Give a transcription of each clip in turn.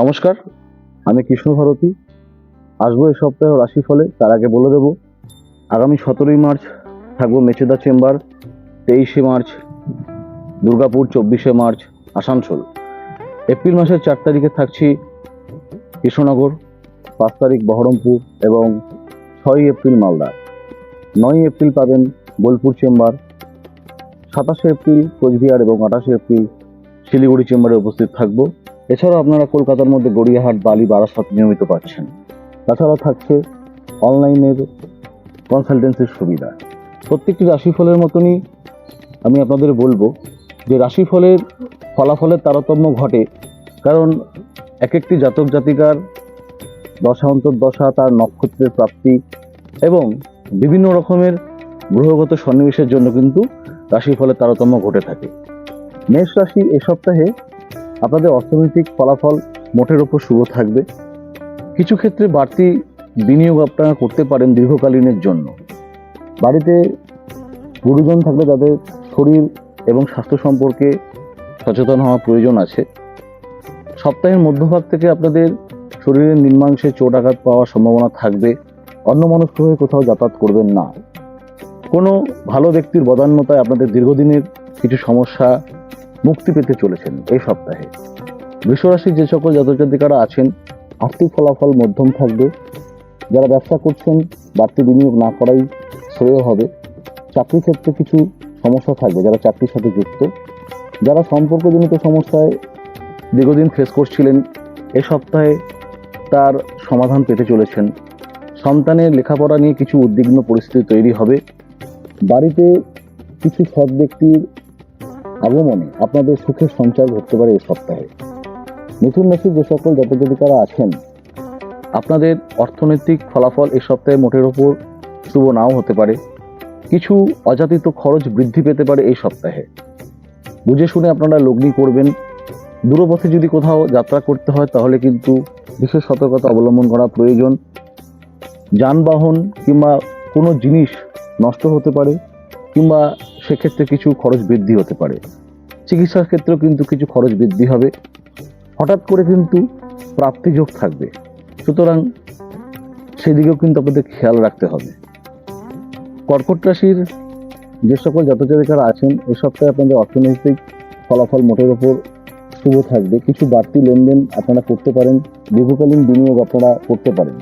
নমস্কার, আমি কৃষ্ণ ভারতী। আসব এই সপ্তাহে রাশিফলে, তার আগে বলে দেব, আগামী সতেরোই মার্চ থাকব মেচেদা চেম্বার, তেইশে মার্চ দুর্গাপুর, চব্বিশে মার্চ আসানসোল। এপ্রিল মাসের চার তারিখে থাকছি কৃষ্ণনগর, পাঁচ তারিখ বহরমপুর এবং ছয়ই এপ্রিল মালদা। নয় এপ্রিল পাবেন বোলপুর চেম্বার, সাতাশে এপ্রিল কোচবিহার এবং আঠাশে এপ্রিল শিলিগুড়ি চেম্বারে উপস্থিত থাকব। এছাড়াও আপনারা কলকাতার মধ্যে গড়িয়াহাট, বালি, বারাসাত নিয়মিত পাচ্ছেন। তাছাড়া থাকছে অনলাইনের কনসালটেন্সির সুবিধা। প্রত্যেকটি রাশিফলের মতনই আমি আপনাদের বলব যে রাশিফলের ফলাফলের তারতম্য ঘটে কারণ এক একটি জাতক জাতিকার দশা তার নক্ষত্রের প্রাপ্তি এবং বিভিন্ন রকমের গ্রহগত সন্নিবেশের জন্য কিন্তু রাশিফলের তারতম্য ঘটে থাকে। মেষ রাশি এ সপ্তাহে আপনাদের অর্থনৈতিক ফলাফল মোটের ওপর শুভ থাকবে। কিছু ক্ষেত্রে বাড়তি বিনিয়োগ আপনারা করতে পারেন দীর্ঘকালীনের জন্য। বাড়িতে গুরুজন থাকলে তাদের শরীর এবং স্বাস্থ্য সম্পর্কে সচেতন হওয়া প্রয়োজন আছে। সপ্তাহের মধ্যভাগ থেকে আপনাদের শরীরের নির্মাংসে চোট আঘাত পাওয়ার সম্ভাবনা থাকবে। অন্যমনস্ক হয়ে কোথাও যাতায়াত করবেন না। কোনো ভালো ব্যক্তির বদান্যতায় আপনাদের দীর্ঘদিনের কিছু সমস্যা মুক্তি পেতে চলেছেন এই সপ্তাহে। বৃষরাশির যে সকল জাতজাতিকারা আছেন, আর্থিক ফলাফল মধ্যম থাকবে। যারা ব্যবসা করছেন, বাড়তি বিনিয়োগ না করাই শ্রেয় হবে। চাকরি ক্ষেত্রে কিছু সমস্যা থাকবে, যারা চাকরির সাথে যুক্ত। যারা সম্পর্কজনিত সমস্যায় দীর্ঘদিন ফেস করছিলেন, এ সপ্তাহে তার সমাধান পেতে চলেছেন। সন্তানের লেখাপড়া নিয়ে কিছু উদ্বিগ্ন পরিস্থিতি তৈরি হবে। বাড়িতে কিছু সৎ ব্যক্তির আগমনে আপনাদের সুখের সঞ্চার ঘটতে পারে এই সপ্তাহে। মিথুন রাশির যে সকল জাতজাতিকারা আছেন, আপনাদের অর্থনৈতিক ফলাফল এই সপ্তাহে মোটের ওপর শুভ নাও হতে পারে। কিছু অযাচিত খরচ বৃদ্ধি পেতে পারে এই সপ্তাহে। বুঝে শুনে আপনারা লগ্নি করবেন। দূরপথে যদি কোথাও যাত্রা করতে হয়, তাহলে কিন্তু বিশেষ সতর্কতা অবলম্বন করা প্রয়োজন। যানবাহন কিংবা কোনো জিনিস নষ্ট হতে পারে, কিংবা সেক্ষেত্রে কিছু খরচ বৃদ্ধি হতে পারে। চিকিৎসার ক্ষেত্রেও কিন্তু কিছু খরচ বৃদ্ধি হবে। হঠাৎ করে কিন্তু প্রাপ্তিযোগ থাকবে। সুতরাং সেদিকেও কিন্তু আপনাদের খেয়াল রাখতে হবে। কর্কট রাশির যে সকল জাতজাতিকারা আছেন, এ সপ্তাহে আপনাদের অর্থনৈতিক ফলাফল মোটের ওপর শুভ থাকবে। কিছু বাড়তি লেনদেন আপনারা করতে পারেন। দীর্ঘকালীন বিনিয়োগ আপনারা করতে পারেন।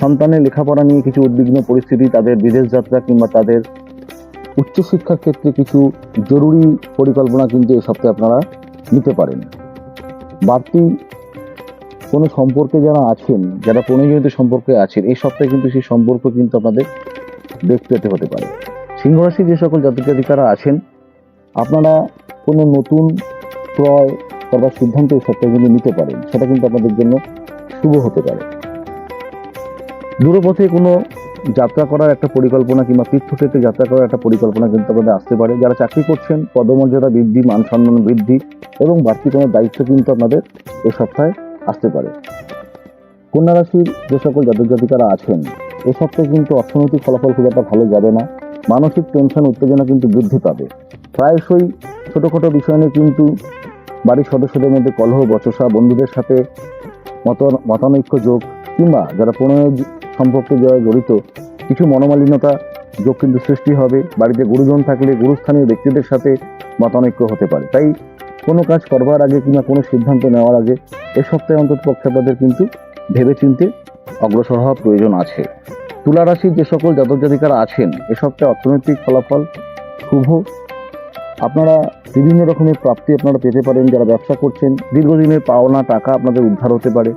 সন্তানের লেখাপড়া নিয়ে কিছু উদ্বিগ্ন পরিস্থিতি, তাদের বিদেশ যাত্রা কিংবা তাদের উচ্চশিক্ষার ক্ষেত্রে কিছু জরুরি পরিকল্পনা কিন্তু এই সপ্তাহে আপনারা নিতে পারেন। বাড়তি কোনো সম্পর্কে যারা আছেন, যারা প্রণয়জনিত সম্পর্কে আছেন, এই সপ্তাহে কিন্তু সেই সম্পর্ক কিন্তু আপনাদের বেগ পেতে হতে পারে। সিংহরাশি যে সকল জাতক জাতিকারা আছেন, আপনারা কোনো নতুন ক্রয় করবার সিদ্ধান্ত এই সপ্তাহে কিন্তু নিতে পারেন। সেটা কিন্তু আপনাদের জন্য শুভ হতে পারে। দূরপথে কোনো যাত্রা করার একটা পরিকল্পনা কিংবা তীর্থক্ষেত্রে যাত্রা করার একটা পরিকল্পনা কিন্তু আপনাদের আসতে পারে। যারা চাকরি করছেন, পদমর্যাদা বৃদ্ধি, মান সম্মান বৃদ্ধি এবং বাড়তি কোনো দায়িত্ব কিন্তু আপনাদের এই সপ্তাহে আসতে পারে। কন্যা রাশির যে সকল জাতক জাতিকারা আছেন, এ সপ্তাহে কিন্তু অর্থনৈতিক ফলাফল খুব একটা ভালো যাবে না। মানসিক টেনশন, উত্তেজনা কিন্তু বৃদ্ধি পাবে। প্রায়শই ছোটোখাটো বিষয় নিয়ে কিন্তু বাড়ির সদস্যদের মধ্যে কলহ, বচসা, বন্ধুদের সাথে মত মতানৈক্য যোগ কিংবা যারা প্রণয় সম্পর্কে যারা জড়িত। কিছু মনোমালিন্যতা যোগ কিন্তু সৃষ্টি হবে। বাড়িতে গুরুজন থাকলে গুরুস্থানীয় ব্যক্তিদের সাথে মতানৈক্য হতে পারে। তাই কোনো কাজ করবার আগে কিংবা কোনো সিদ্ধান্ত নেওয়ার আগে এ সপ্তাহে অন্তত পক্ষে আপনাদের কিন্তু ভেবেচিন্তে অগ্রসর হওয়া প্রয়োজন আছে। তুলা রাশির যে সকল জাতক জাতিকারা আছেন, এ সপ্তাহে অর্থনৈতিক ফলাফল শুভ। আপনারা বিভিন্ন রকমের প্রাপ্তি আপনারা পেতে পারেন। যারা ব্যবসা করছেন, দীর্ঘদিনের পাওনা টাকা আপনাদের উদ্ধার হতে পারে।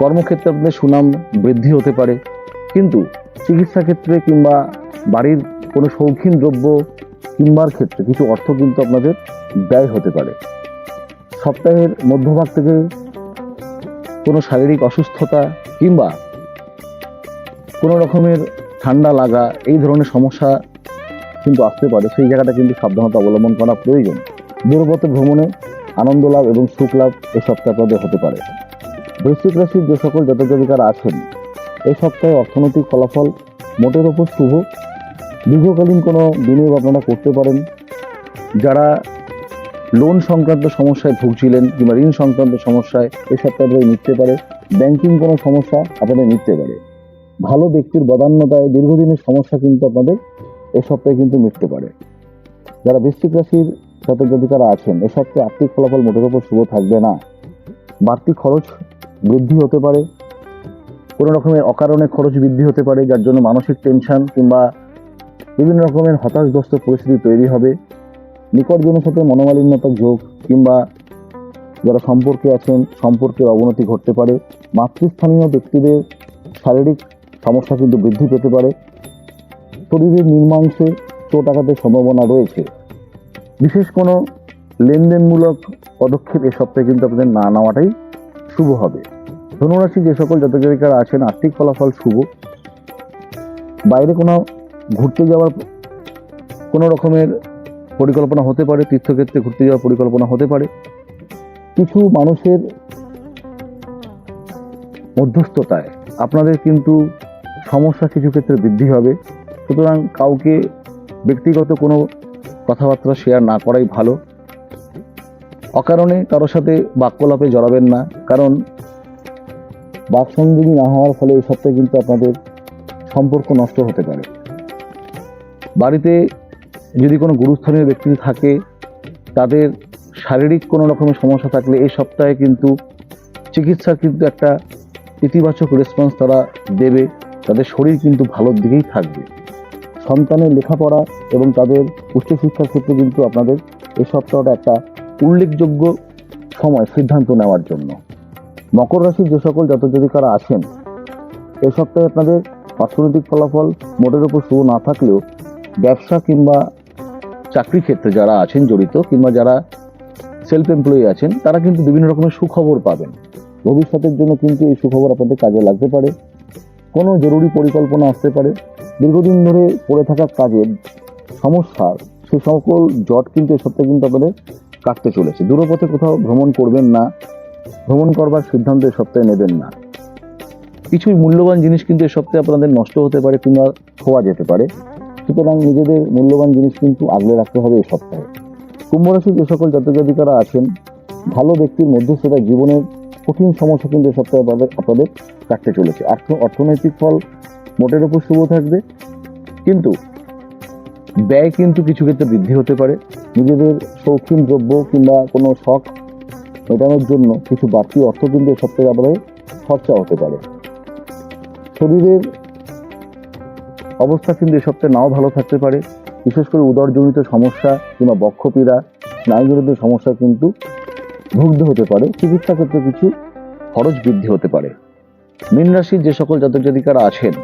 কর্মক্ষেত্রে আপনাদের সুনাম বৃদ্ধি হতে পারে, কিন্তু চিকিৎসা ক্ষেত্রে কিংবা বাড়ির কোনো শৌখিন দ্রব্য কিংবার ক্ষেত্রে কিছু অর্থ কিন্তু আপনাদের ব্যয় হতে পারে। সপ্তাহের মধ্যভাগ থেকে কোনো শারীরিক অসুস্থতা কিংবা কোনো রকমের ঠান্ডা লাগা, এই ধরনের সমস্যা কিন্তু আসতে পারে। সেই জায়গাটা কিন্তু সাবধানতা অবলম্বন করা প্রয়োজন। দূরপথে ভ্রমণে আনন্দ লাভ এবং সুখ লাভ এই সপ্তাহে হতে পারে। বৃশ্চিক রাশির যে সকল জাতজাতিকারা আছেন, এই সপ্তাহে অর্থনৈতিক ফলাফল মোটের ওপর শুভ। দীর্ঘকালীন কোনো বিনিয়োগ আপনারা করতে পারেন। যারা লোন সংক্রান্ত সমস্যায় ভুগছিলেন কিংবা ঋণ সংক্রান্ত সমস্যায় এ সপ্তাহে মিটতে পারে। ব্যাংকিং কোনো সমস্যা আপনাদের মিটতে পারে। ভালো ব্যক্তির বদান্যতায় দীর্ঘদিনের সমস্যা কিন্তু আপনাদের এ সপ্তাহে কিন্তু মিটতে পারে। যারা বৃশ্চিক রাশির জাতক জাতিকারা আছেন, এ সপ্তাহে আর্থিক ফলাফল মোটের উপর শুভ থাকবে না। বাড়তি খরচ বৃদ্ধি হতে পারে, কোনো রকমের অকারণে খরচ বৃদ্ধি হতে পারে, যার জন্য মানসিক টেনশন কিংবা বিভিন্ন রকমের হতাশগ্রস্ত পরিস্থিতি তৈরি হবে। নিকটজনের সাথে মনোমালিন্যতার যোগ কিংবা যারা সম্পর্কে আছেন, সম্পর্কের অবনতি ঘটতে পারে। মাতৃস্থানীয় ব্যক্তিদের শারীরিক সমস্যা কিন্তু বৃদ্ধি পেতে পারে। শরীরের নির্মাংসে চোট আঘাতের সম্ভাবনা রয়েছে। বিশেষ কোনো লেনদেনমূলক পদক্ষেপ এ কিন্তু আপনাদের না নেওয়াটাই শুভ হবে। ধনুরাশি যে সকল জাতক জাতিকারা আছেন, আর্থিক ফলাফল শুভ। বাইরে কোনো ঘুরতে যাওয়ার কোনো রকমের পরিকল্পনা হতে পারে, তীর্থক্ষেত্রে ঘুরতে যাওয়ার পরিকল্পনা হতে পারে। কিছু মানুষের মধ্যস্থতায় আপনাদের কিন্তু সমস্যা কিছু ক্ষেত্রে বৃদ্ধি হবে। সুতরাং কাউকে ব্যক্তিগত কোনো কথাবার্তা শেয়ার না করাই ভালো। অকারণে কারোর সাথে বাক্যলাপে জড়াবেন না, কারণ বাকসংযোগী না হওয়ার ফলে এই সপ্তাহে কিন্তু আপনাদের সম্পর্ক নষ্ট হতে পারে। বাড়িতে যদি কোনো গুরুস্থানীয় ব্যক্তি থাকে, তাদের শারীরিক কোনো রকমের সমস্যা থাকলে এই সপ্তাহে কিন্তু চিকিৎসার কিন্তু একটা ইতিবাচক রেসপন্স তারা দেবে, তাদের শরীর কিন্তু ভালোর দিকেই থাকবে। সন্তানের লেখাপড়া এবং তাদের উচ্চশিক্ষার ক্ষেত্রে কিন্তু আপনাদের এই সপ্তাহটা একটা উল্লেখযোগ্য সময় সিদ্ধান্ত নেওয়ার জন্য। মকর রাশির যে সকল জাতজাতিকারা আছেন এই সপ্তাহে আপনাদের অর্থনৈতিক ফলাফল মোটের উপর শুভ না থাকলেও ব্যবসা কিংবা চাকরি ক্ষেত্রে যারা আছেন জড়িত কিংবা যারা সেলফ এমপ্লয়ি আছেন, তারা কিন্তু বিভিন্ন রকমের সুখবর পাবেন। ভবিষ্যতের জন্য কিন্তু এই সুখবর আপনাদের কাজে লাগতে পারে। কোনো জরুরি পরিকল্পনা আসতে পারে। দীর্ঘদিন ধরে পড়ে থাকা কাজের সমস্যার সে সকল জট কিন্তু এই সপ্তাহে কিন্তু আপনাদের কাটতে চলেছে। দূরপথে কোথাও ভ্রমণ করবেন না, ভ্রমণ করবার সিদ্ধান্ত এই সপ্তাহে নেবেন না। কিছুই মূল্যবান জিনিস কিন্তু এ সপ্তাহে আপনাদের নষ্ট হতে পারে কিংবা খোয়া যেতে পারে। সুতরাং নিজেদের মূল্যবান জিনিস কিন্তু আগলে রাখতে হবে এই সপ্তাহে। কুম্ভ রাশির যে সকল জাতজাতিকারা আছেন, ভালো ব্যক্তির মধ্যস্থতায় জীবনের কঠিন সমস্যা কিন্তু এই সপ্তাহে আপনাদের আপনাদের কাটতে চলেছে। অর্থ অর্থনৈতিক ফল মোটের উপর শুভ থাকবে, কিন্তু ব্যয় কিন্তু কিছু ক্ষেত্রে বৃদ্ধি হতে পারে। নিজেদের শৌখিন দ্রব্য কিংবা কোনো শখ মেটানোর জন্য কিছু বাড়তি অর্থ কিন্তু এই সপ্তাহে আপনাদের খরচা হতে পারে। শরীরের অবস্থা কিন্তু এ সপ্তাহে নাও ভালো থাকতে পারে। বিশেষ করে উদরজনিত সমস্যা কিংবা বক্ষপীড়া, স্নায়ুজনিত সমস্যা কিন্তু ভুগতে হতে পারে। চিকিৎসা ক্ষেত্রে কিছু খরচ বৃদ্ধি হতে পারে। মীন রাশির যে সকল জাতক জাতিকারা আছেন,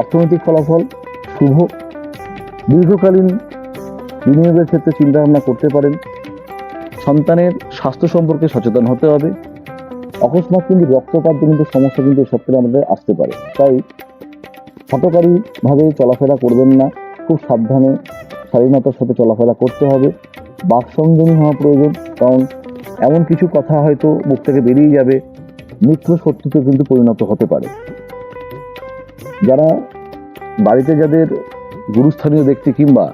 অর্থনৈতিক ফলাফল শুভ। দীর্ঘকালীন বিনিয়োগের ক্ষেত্রে চিন্তা ভাবনা করতে পারেন। সন্তানের স্বাস্থ্য সম্পর্কে সচেতন হতে হবে। অকস্মাৎ কিন্তু রক্তপাত রক্তপাতজনিত সমস্যা কিন্তু এই সপ্তাহে আমাদের আসতে পারে। তাই হতকারীভাবে চলাফেরা করবেন না। খুব সাবধানে স্বাধীনতার সাথে চলাফেরা করতে হবে। বাক সংযমী হওয়া প্রয়োজন, কারণ এমন কিছু কথা হয়তো মুখ থেকে বেরিয়ে যাবে। মিত্র শত্রুতে কিন্তু পরিণত হতে পারে। যারা বাড়িতে যাদের গুরুস্থানীয় ব্যক্তি কিংবা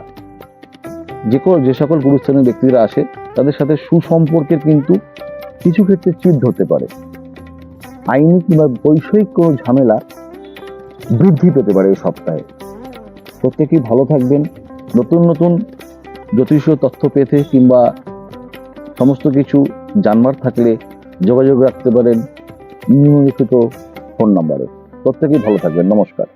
যে যে সকল গুরুস্থানীয় ব্যক্তিরা আসে, তাদের সাথে সুসম্পর্কের কিন্তু কিছু ক্ষেত্রে চিদ হতে পারে। আইনি কিংবা বৈষয়িক কোনো ঝামেলা বৃদ্ধি পেতে পারে এই সপ্তাহে। প্রত্যেকেই ভালো থাকবেন। নতুন নতুন জ্যোতিষীয় তথ্য পেতে কিংবা সমস্ত কিছু জানবার থাকলে যোগাযোগ রাখতে পারেন নিম্নলিখিত ফোন নাম্বারে। প্রত্যেকেই ভালো থাকবেন। নমস্কার।